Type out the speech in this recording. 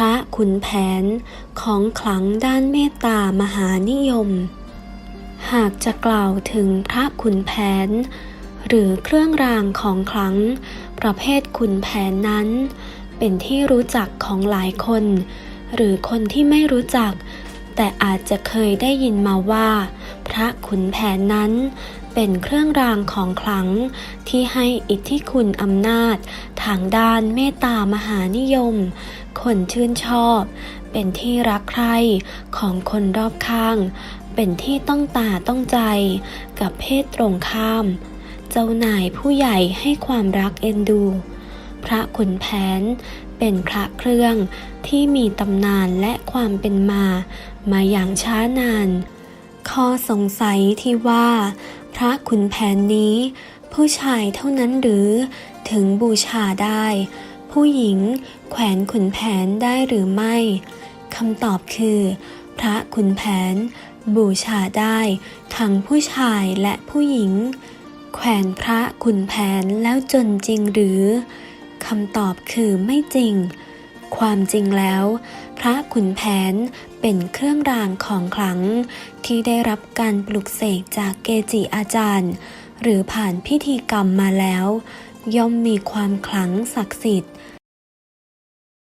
ระขุนแผนของขลังด้านเมตตามหานิยม หากจะกล่าวถึงพระขุนแผน หรือเครื่องรางของขลัง ประเภทขุนแผนนั้น เป็นที่รู้จักของหลายคน หรือคนที่ไม่รู้จัก แต่อาจจะเคยได้ยินมาว่า พระขุนแผนนั้นเป็นเครื่องรางของขลังที่ให้อิทธิคุณอำนาจ ทางด้านเมตตามหานิยม คนชื่นชอบ เป็นที่รักใคร่ของคนรอบข้าง เป็นที่ต้องตาต้องใจ กับเพศตรงข้าม เจ้านายผู้ใหญ่ให้ความรักเอ็นดู พระขุนแผน เป็นพระเครื่องที่มีตำนานและความเป็นมา มาอย่างช้านาน ข้อสงสัยที่ว่า พระขุนแผนนี้ ผู้ชายเท่านั้นหรือถึงบูชาได้ ผู้หญิงแขวนขุนแผนได้หรือไม่คำตอบคือ พระขุนแผน บูชาได้ทั้งผู้ชายและผู้หญิง แขวนพระขุนแผนแล้วจนจริงหรือคำตอบคือไม่จริง ความจริงแล้ว พระขุนแผนเป็นเครื่องรางของขลัง ที่ได้รับการปลุกเสกจากเกจิอาจารย์ หรือผ่านพิธีกรรมมาแล้ว ย่อมมีความขลังศักดิ์สิทธิ์